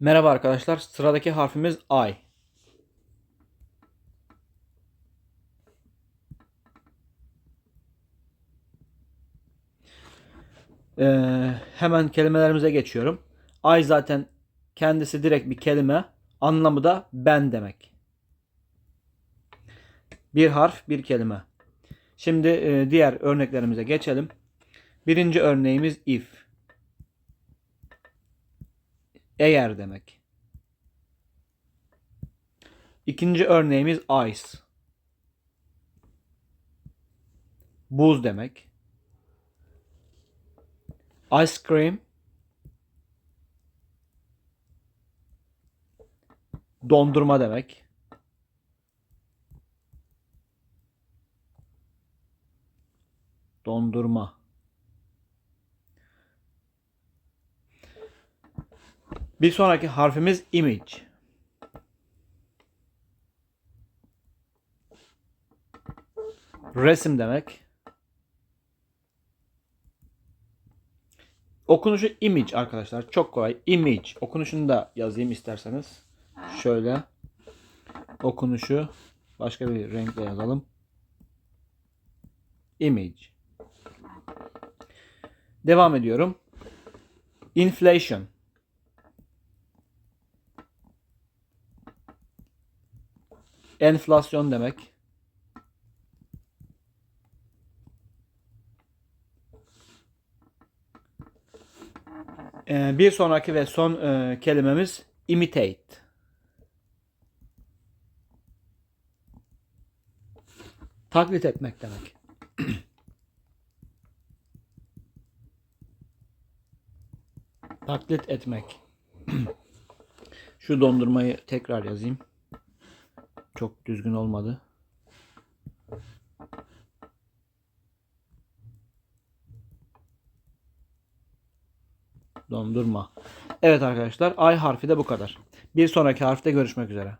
Merhaba arkadaşlar. Sıradaki harfimiz I. Ee, hemen kelimelerimize geçiyorum. I zaten kendisi direkt bir kelime. Anlamı da ben demek. Bir harf, bir kelime. Şimdi e, diğer örneklerimize geçelim. Birinci örneğimiz if. Eğer demek. İkinci örneğimiz ice. Buz demek. Ice cream. Dondurma demek. Dondurma. Bir sonraki harfimiz image. Resim demek. Okunuşu image arkadaşlar. Çok kolay. Image. Okunuşunu da yazayım isterseniz. Şöyle. Okunuşu başka bir renkle yazalım. Image. Devam ediyorum. Inflation. Enflasyon demek. Ee, bir sonraki ve son e, kelimemiz imitate. Taklit etmek demek. Taklit etmek. Şu dondurmayı tekrar yazayım. Çok düzgün olmadı. Dondurma. Evet arkadaşlar I harfi de bu kadar. Bir sonraki harfte görüşmek üzere.